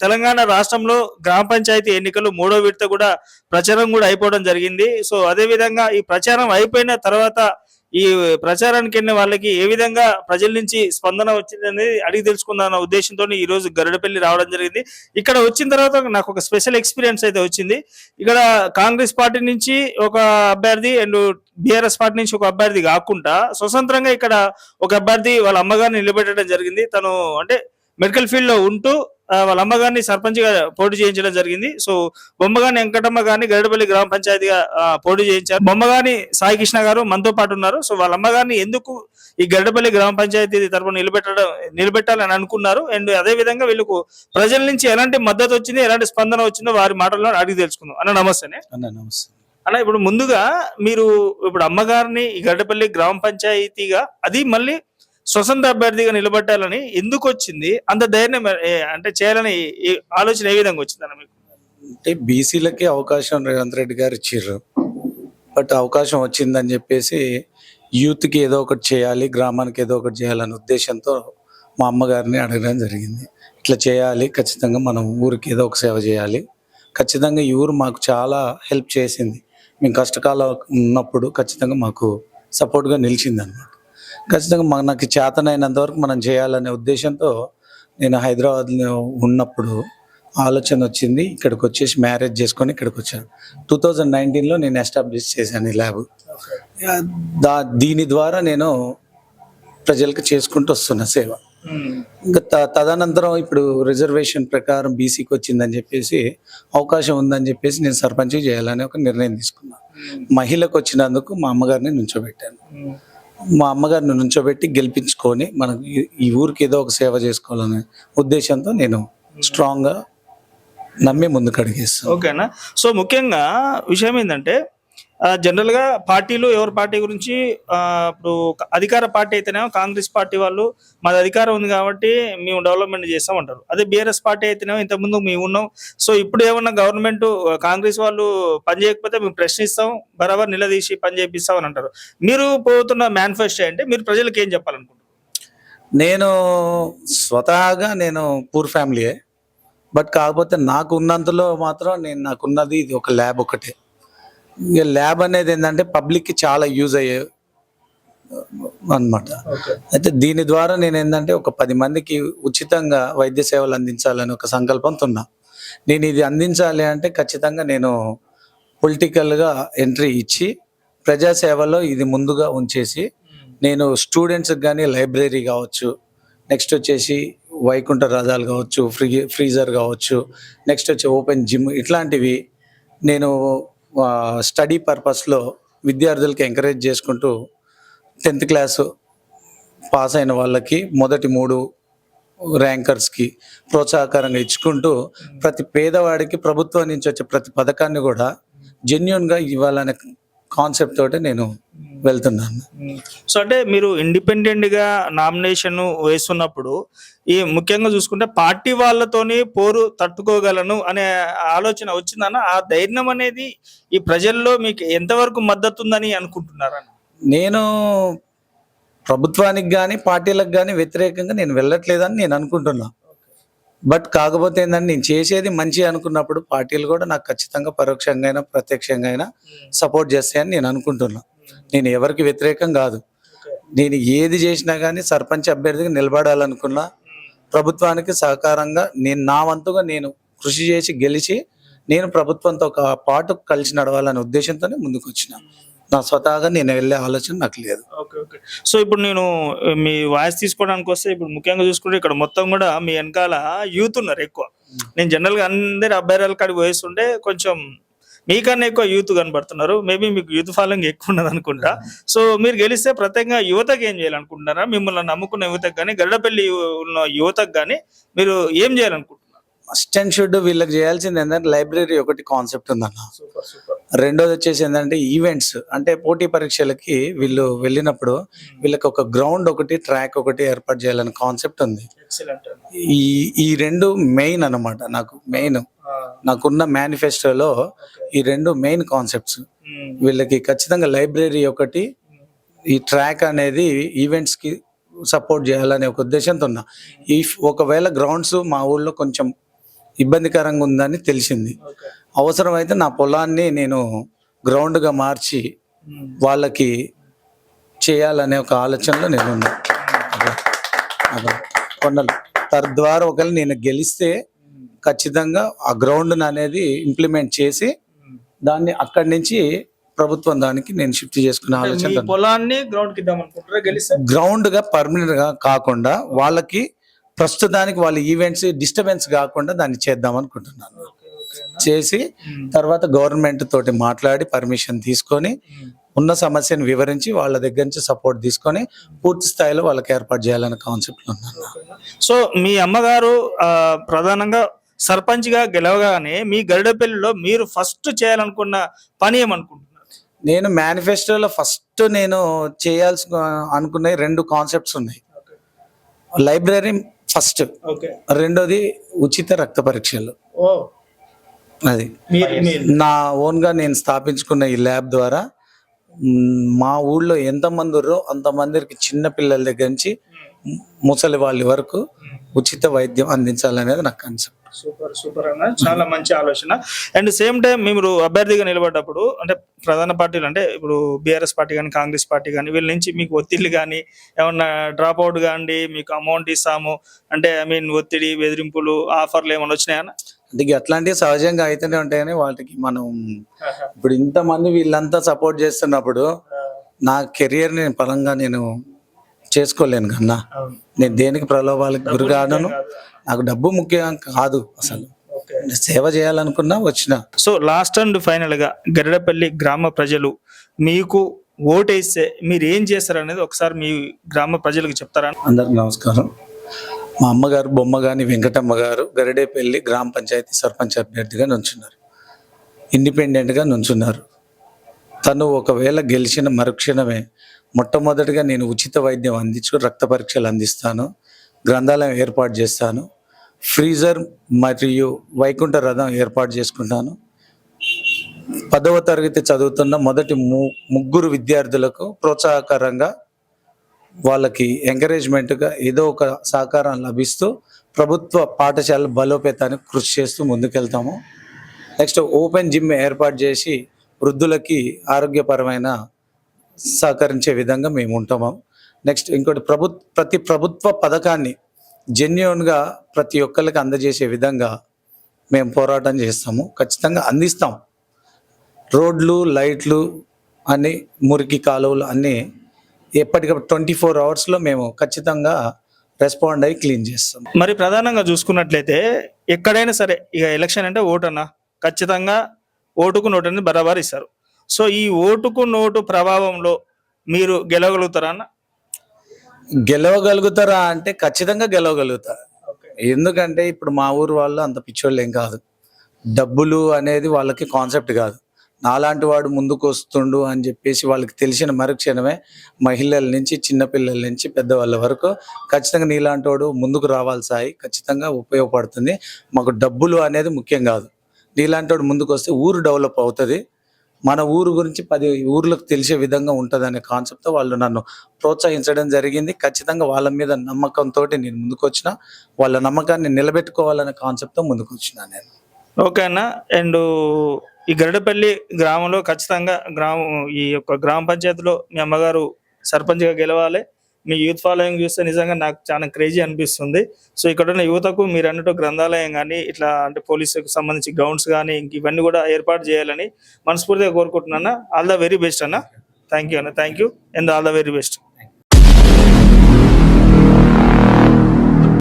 తెలంగాణ రాష్ట్రంలో గ్రామ పంచాయతీ ఎన్నికలు మూడో విడత కూడా ప్రచారం కూడా అయిపోవడం జరిగింది. సో అదే విధంగా ఈ ప్రచారం అయిపోయిన తర్వాత ఈ ప్రచారానికి వెళ్ళిన వాళ్ళకి ఏ విధంగా ప్రజల నుంచి స్పందన వచ్చింది అనేది అడిగి తెలుసుకుందాం ఉద్దేశంతో ఈ రోజు గరుడపల్లి రావడం జరిగింది. ఇక్కడ వచ్చిన తర్వాత నాకు ఒక స్పెషల్ ఎక్స్పీరియన్స్ అయితే వచ్చింది. ఇక్కడ కాంగ్రెస్ పార్టీ నుంచి ఒక అభ్యర్థి అండ్ బీఆర్ఎస్ పార్టీ నుంచి ఒక అభ్యర్థి కాకుండా స్వతంత్రంగా ఇక్కడ ఒక అభ్యర్థి వాళ్ళ అమ్మగారిని నిలబెట్టడం జరిగింది. తను అంటే మెడికల్ ఫీల్డ్లో ఉంటూ వాళ్ళ అమ్మగారిని సర్పంచ్గా పోటీ చేయించడం జరిగింది. సో బొమ్మగాని వెంకటమ్మ గారిని గరుడపల్లి గ్రామ పంచాయతీగా పోటీ చేయించారు. బొమ్మగాని సాయి కృష్ణ గారు మనతో పాటు ఉన్నారు. సో వాళ్ళ అమ్మగారిని ఎందుకు ఈ గరుడపల్లి గ్రామ పంచాయతీ తరపున నిలబెట్టడం నిలబెట్టాలని అనుకున్నారు. అండ్ అదే విధంగా వీళ్ళకు ప్రజల నుంచి ఎలాంటి మద్దతు వచ్చింది ఎలాంటి స్పందన వచ్చిందో వారి మాటల్లో అడిగి తెలుసుకుందాం. అన్న నమస్తేనే. అన్న నమస్తే. అన్న ఇప్పుడు ముందుగా మీరు ఇప్పుడు అమ్మగారిని ఈ గడ్డపల్లి గ్రామ పంచాయతీగా అది మళ్ళీ స్వతంత్ర అభ్యర్థిగా నిలబెట్టాలని ఎందుకు వచ్చింది? అంత ధైర్యం అంటే చేయాలని ఆలోచన ఏ విధంగా వచ్చిందన్న మీకు? అంటే బీసీలకి అవకాశం రేవంత్ రెడ్డి గారు ఇచ్చిర్రు. బట్ అవకాశం వచ్చిందని చెప్పేసి యూత్కి ఏదో ఒకటి చేయాలి గ్రామానికి ఏదో ఒకటి చేయాలనే ఉద్దేశంతో మా అమ్మగారిని అడగడం జరిగింది. ఇట్లా చేయాలి ఖచ్చితంగా మనం ఊరికి ఏదో ఒక సేవ చేయాలి. ఖచ్చితంగా ఈ ఊరు మాకు చాలా హెల్ప్ చేసింది. మేము కష్టకాలం ఉన్నప్పుడు ఖచ్చితంగా మాకు సపోర్ట్గా నిలిచింది అనమాట ఖచ్చితంగా మా నాకు చేతనైనంత వరకు మనం చేయాలనే ఉద్దేశంతో నేను హైదరాబాద్లో ఉన్నప్పుడు ఆలోచన వచ్చింది ఇక్కడికి వచ్చేసి మ్యారేజ్ చేసుకొని ఇక్కడికి వచ్చాను. టూ థౌజండ్ నైన్టీన్లో నేను ఎస్టాబ్లిష్ చేశాను ఈ ల్యాబ్. దా దీని ద్వారా నేను ప్రజలకు చేసుకుంటూ వస్తున్నా సేవ. ఇంకా తదనంతరం ఇప్పుడు రిజర్వేషన్ ప్రకారం బీసీకి వచ్చిందని చెప్పేసి అవకాశం ఉందని చెప్పేసి నేను సర్పంచ్ చేయాలని ఒక నిర్ణయం తీసుకున్నాను మహిళకు వచ్చినందుకు మా అమ్మగారిని నుంచోబెట్టాను. మా అమ్మగారిని నుంచోబెట్టి గెలిపించుకొని మనం ఈ- ఈ ఊరికి ఏదో ఒక సేవ చేసుకోవాలనే ఉద్దేశంతో నేను స్ట్రాంగ్గా నమ్మి ముందుకు అడిగేస్తాను. ఓకేనా? సో ముఖ్యంగా విషయం ఏంటంటే జనరల్గా పార్టీలు ఎవరి పార్టీ గురించి ఇప్పుడు అధికార పార్టీ అయితేనేమో కాంగ్రెస్ పార్టీ వాళ్ళు మాది అధికారం ఉంది కాబట్టి మేము డెవలప్మెంట్ చేస్తాం అంటారు. అదే బీఆర్ఎస్ పార్టీ అయితేనేమో ఇంతకుముందు మేము ఉన్నాం. సో ఇప్పుడు ఏమన్నా గవర్నమెంట్ కాంగ్రెస్ వాళ్ళు పని చేయకపోతే మేము ప్రశ్నిస్తాం బరాబర్ నిలదీసి పని చేపిస్తాం అని అంటారు. మీరు పోతున్న మేనిఫెస్టో అంటే మీరు ప్రజలకు ఏం చెప్పాలనుకుంటున్నారు? నేను స్వతహాగా నేను పూర్ ఫ్యామిలీయే బట్ కాకపోతే నాకు ఉన్నంతలో మాత్రం నేను నాకున్నది ఇది ఒక ల్యాబ్ ఒకటే ఇక ల్యాబ్ అనేది ఏంటంటే పబ్లిక్కి చాలా యూజ్ అయ్యే అన్నమాట. అయితే దీని ద్వారా నేను ఏంటంటే ఒక పది మందికి ఉచితంగా వైద్య సేవలు అందించాలని ఒక సంకల్పంతో ఉన్నా నేను ఇది అందించాలి అంటే ఖచ్చితంగా నేను పొలిటికల్గా ఎంట్రీ ఇచ్చి ప్రజాసేవలో ఇది ముందుగా ఉంచేసి నేను స్టూడెంట్స్కి కానీ లైబ్రరీ కావచ్చు నెక్స్ట్ వచ్చేసి వైకుంఠ రథాలు కావచ్చు ఫ్రీ ఫ్రీజర్ కావచ్చు నెక్స్ట్ వచ్చి ఓపెన్ జిమ్ ఇట్లాంటివి నేను స్టడీ పర్పస్లో విద్యార్థులకి ఎంకరేజ్ చేసుకుంటూ టెన్త్ క్లాసు పాస్ అయిన వాళ్ళకి మొదటి మూడు ర్యాంకర్స్కి ప్రోత్సాహకరంగా ఇచ్చుకుంటూ ప్రతి పేదవాడికి ప్రభుత్వం నుంచి వచ్చే ప్రతి పథకాన్ని కూడా జెన్యున్గా ఇవ్వాలనే కాన్సెప్ట్ తోటి నేను వెళ్తున్నాను. సో అంటే మీరు ఇండిపెండెంట్గా నామినేషన్ వేస్తున్నప్పుడు ఈ ముఖ్యంగా చూసుకుంటే పార్టీ వాళ్ళతోని పోరు తట్టుకోగలను అనే ఆలోచన వచ్చిందన్న? ఆ ధైర్యం అనేది ఈ ప్రజల్లో మీకు ఎంతవరకు మద్దతు ఉందని అనుకుంటున్నారన్న? నేను ప్రభుత్వానికి కానీ పార్టీలకు కానీ వ్యతిరేకంగా నేను వెళ్ళట్లేదని నేను అనుకుంటున్నా. బట్ కాకపోతే ఏంటంటే నేను చేసేది మంచి అనుకున్నప్పుడు పార్టీలు కూడా నాకు ఖచ్చితంగా పరోక్షంగా అయినా ప్రత్యక్షంగా అయినా సపోర్ట్ చేస్తాయని నేను అనుకుంటున్నా. నేను ఎవరికి వ్యతిరేకం కాదు. నేను ఏది చేసినా కానీ సర్పంచ్ అభ్యర్థిగా నిలబడాలనుకున్నా ప్రభుత్వానికి సహకారంగా నేను నా వంతుగా నేను కృషి చేసి గెలిచి నేను ప్రభుత్వంతో ఒక పాటు కలిసి నడవాలనే ఉద్దేశంతోనే ముందుకు వచ్చిన నా స్వతహాగా నేను వెళ్ళే ఆలోచన నాకు లేదు. Okay okay. సో ఇప్పుడు నేను మీ వాయిస్ తీసుకోవడానికి వస్తే ఇప్పుడు ముఖ్యంగా చూసుకుంటే ఇక్కడ మొత్తం కూడా మీ వెనకాల యూత్ ఉన్నారు ఎక్కువ. నేను జనరల్గా అందరి అబ్బాయిల కాడికి పోయిస్తుంటే కొంచెం మీకన్నా ఎక్కువ యూత్ కనబడుతున్నారు. మేబీ మీకు యూత్ ఫాలోయింగ్ ఎక్కువ ఉన్నది అనుకుంటా. సో మీరు గెలిస్తే ప్రత్యేకంగా యువతకు ఏం చేయాలనుకుంటున్నారా? మిమ్మల్ని నమ్ముకున్న యువతకు కానీ గడ్డపల్లి ఉన్న యువతకు కానీ మీరు ఏం చేయాలనుకుంటున్నారు? మస్ట్ అండ్ షుడ్ వీళ్ళకి చేయాల్సింది ఏంటంటే లైబ్రరీ ఒకటి కాన్సెప్ట్ ఉందన్న. రెండోది వచ్చేసి ఏంటంటే ఈవెంట్స్ అంటే పోటీ పరీక్షలకి వీళ్ళు వెళ్ళినప్పుడు వీళ్ళకి ఒక గ్రౌండ్ ఒకటి ట్రాక్ ఒకటి ఏర్పాటు చేయాలనే కాన్సెప్ట్ ఉంది. ఈ ఈ రెండు మెయిన్ అన్నమాట నాకు మెయిన్ నాకున్న మేనిఫెస్టోలో ఈ రెండు మెయిన్ కాన్సెప్ట్స్ వీళ్ళకి ఖచ్చితంగా లైబ్రరీ ఒకటి ఈ ట్రాక్ అనేది ఈవెంట్స్కి సపోర్ట్ చేయాలనే ఒక ఉద్దేశంతో ఉన్నా. ఈ ఒకవేళ గ్రౌండ్స్ మా ఊళ్ళో కొంచెం ఇబ్బందికరంగా ఉందని తెలిసింది. అవసరమైతే నా పొలాన్ని నేను గ్రౌండ్గా మార్చి వాళ్ళకి చేయాలనే ఒక ఆలోచనలో నేను ఉన్నా. కొండలు. తద్వారా ఒకవేళ నేను గెలిస్తే ఖచ్చితంగా ఆ గ్రౌండ్ అనేది ఇంప్లిమెంట్ చేసి దాన్ని అక్కడి నుంచి ప్రభుత్వం దానికి నేను షిఫ్ట్ చేసుకునే ఆలోచన పొలాన్ని గ్రౌండ్ గ్రౌండ్గా పర్మనెంట్గా కాకుండా వాళ్ళకి ప్రస్తుతానికి వాళ్ళ ఈవెంట్స్ డిస్టర్బెన్స్ కాకుండా దాన్ని చేద్దాం అనుకుంటున్నాను. చేసి తర్వాత గవర్నమెంట్ తోటి మాట్లాడి పర్మిషన్ తీసుకొని ఉన్న సమస్యను వివరించి వాళ్ళ దగ్గర నుంచి సపోర్ట్ తీసుకొని పూర్తి స్థాయిలో వాళ్ళకి ఏర్పాటు చేయాలనే కాన్సెప్ట్ ఉన్నాను. సో మీ అమ్మగారు ప్రధానంగా సర్పంచ్గా గెలవగానే మీ గరిడపల్లిలో మీరు ఫస్ట్ చేయాలనుకున్న పని ఏమనుకుంటున్నారు? నేను మేనిఫెస్టోలో ఫస్ట్ నేను చేయాల్సి అనుకునే రెండు కాన్సెప్ట్స్ ఉన్నాయి. Library first. ఓకే. రెండోది ఉచిత రక్త పరీక్షలు. అది. నా ఓన్గా నేను స్థాపించుకున్న ఈ ల్యాబ్ ద్వారా మ్, ఊళ్ళో ఎంతమంది ఉన్నారో అంతమందికి చిన్న పిల్లల దగ్గర నుంచి ముసలి వాళ్ళ వరకు ఉచిత వైద్యం అందించాలనేది నా కాన్సెప్ట్ సూపర్ సూపర్ అన్న. చాలా మంచి ఆలోచన. అండ్ సేమ్ టైం మీరు అభ్యర్థిగా నిలబడ్డప్పుడు అంటే ప్రధాన పార్టీలు అంటే ఇప్పుడు బీఆర్ఎస్ పార్టీ కానీ కాంగ్రెస్ పార్టీ కానీ వీళ్ళ నుంచి మీకు ఒత్తిళ్ళు కానీ ఏమన్నా డ్రాప్ అవుట్ కాండి మీకు అమౌంట్ ఇస్తాము అంటే ఐ మీన్ ఒత్తిడి బెదిరింపులు ఆఫర్లు ఏమైనా వచ్చినాయన్న అంటే ఇక అట్లాంటివి సహజంగా అయితేనే ఉంటాయని వాటికి మనం ఇప్పుడు ఇంతమంది వీళ్ళంతా సపోర్ట్ చేస్తున్నప్పుడు నా కెరియర్ నేను పరంగా నేను చేసుకోలేను కన్నా. నేను దేనికి ప్రలోభాలకు గురిగాను నాకు డబ్బు ముఖ్యం కాదు అసలు. సేవ చేయాలనుకున్నా వచ్చిన. సో లాస్ట్ అండ్ ఫైనల్గా గరిడపల్లి గ్రామ ప్రజలు మీకు ఓటేస్తే మీరు ఏం చేస్తారు అనేది ఒకసారి మీ గ్రామ ప్రజలకు చెప్తారా? అందరికి నమస్కారం. మా అమ్మగారు బొమ్మగాని వెంకటమ్మ గారు గరిడేపల్లి గ్రామ పంచాయతీ సర్పంచ్ అభ్యర్థిగా నుంచున్నారు. ఇండిపెండెంట్గా నుంచున్నారు. తను ఒకవేళ గెలిచిన మరుక్షణమే మొట్టమొదటిగా నేను ఉచిత వైద్యం అందించు రక్త పరీక్షలు అందిస్తాను. గ్రంథాలయం ఏర్పాటు చేస్తాను. ఫ్రీజర్ మరియు వైకుంఠ రథం ఏర్పాటు చేసుకుంటాను. పదవ తరగతి చదువుతున్న మొదటి ము ముగ్గురు విద్యార్థులకు ప్రోత్సాహకరంగా వాళ్ళకి ఎంకరేజ్మెంట్గా ఏదో ఒక సహకారం లభిస్తూ ప్రభుత్వ పాఠశాల బలోపేతానికి కృషి చేస్తూ ముందుకెళ్తాము. నెక్స్ట్ ఓపెన్ జిమ్ ఏర్పాటు చేసి వృద్ధులకి ఆరోగ్యపరమైన సహకరించే విధంగా మేము ఉంటాము. నెక్స్ట్ ఇంకోటి ప్రభు ప్రతి ప్రభుత్వ పథకాన్ని జెన్యున్గా ప్రతి ఒక్కరికి అందజేసే విధంగా మేము పోరాటం చేస్తాము. ఖచ్చితంగా అందిస్తాం. రోడ్లు లైట్లు అన్ని మురికి కాలువలు అన్నీ ఎప్పటికప్పుడు ట్వంటీ ఫోర్ అవర్స్లో మేము ఖచ్చితంగా రెస్పాండ్ అయ్యి క్లీన్ చేస్తాం మరి ప్రధానంగా చూసుకున్నట్లయితే ఎక్కడైనా సరే ఇక ఎలక్షన్ అంటే ఓటు అన్న ఖచ్చితంగా ఓటుకు నోటు అనేది బరాబర్ ఇస్తారు. సో ఈ ఓటుకు నోటు ప్రభావంలో మీరు గెలవగలుగుతారా అన్న? గెలవగలుగుతారా అంటే ఖచ్చితంగా గెలవగలుగుతా. ఎందుకంటే ఇప్పుడు మా ఊరు వాళ్ళు అంత పిచ్చోళ్ళు ఏం కాదు. డబ్బులు అనేది వాళ్ళకి కాన్సెప్ట్ కాదు. నాలాంటి వాడు ముందుకు వస్తుండు అని చెప్పేసి వాళ్ళకి తెలిసిన మరుక్షణమే మహిళల నుంచి చిన్నపిల్లల నుంచి పెద్దవాళ్ళ వరకు ఖచ్చితంగా నీలాంటి వాడు ముందుకు రావాలి సాయి ఖచ్చితంగా ఉపయోగపడుతుంది. మాకు డబ్బులు అనేది ముఖ్యం కాదు. నీలాంటి వాడు ముందుకు వస్తే ఊరు డెవలప్ అవుతుంది. మన ఊరు గురించి పది ఊర్లకు తెలిసే విధంగా ఉంటుంది అనే కాన్సెప్ట్తో వాళ్ళు నన్ను ప్రోత్సహించడం జరిగింది. ఖచ్చితంగా వాళ్ళ మీద నమ్మకంతో నేను ముందుకొచ్చిన వాళ్ళ నమ్మకాన్ని నిలబెట్టుకోవాలనే కాన్సెప్ట్తో ముందుకు వచ్చిన నేను. ఓకే అన్న. అండ్ ఈ గరడపల్లి గ్రామంలో ఖచ్చితంగా గ్రామం ఈ యొక్క గ్రామ పంచాయతీలో మీ అమ్మగారు సర్పంచ్గా గెలవాలి. మీ యూత్ ఫాలోయింగ్ చూస్తే నిజంగా నాకు చాలా క్రేజీ అనిపిస్తుంది. సో ఇక్కడ ఉన్న యువతకు మీరు అన్నట్టు గ్రంథాలయం కానీ ఇట్లా అంటే పోలీసుకు సంబంధించి గ్రౌండ్స్ కానీ ఇంక ఇవన్నీ కూడా ఏర్పాటు చేయాలని మనస్ఫూర్తిగా కోరుకుంటున్నాను ఆల్ ద వెరీ బెస్ట్ అన్న. థ్యాంక్ యూ అన్న. Thank you and all the very best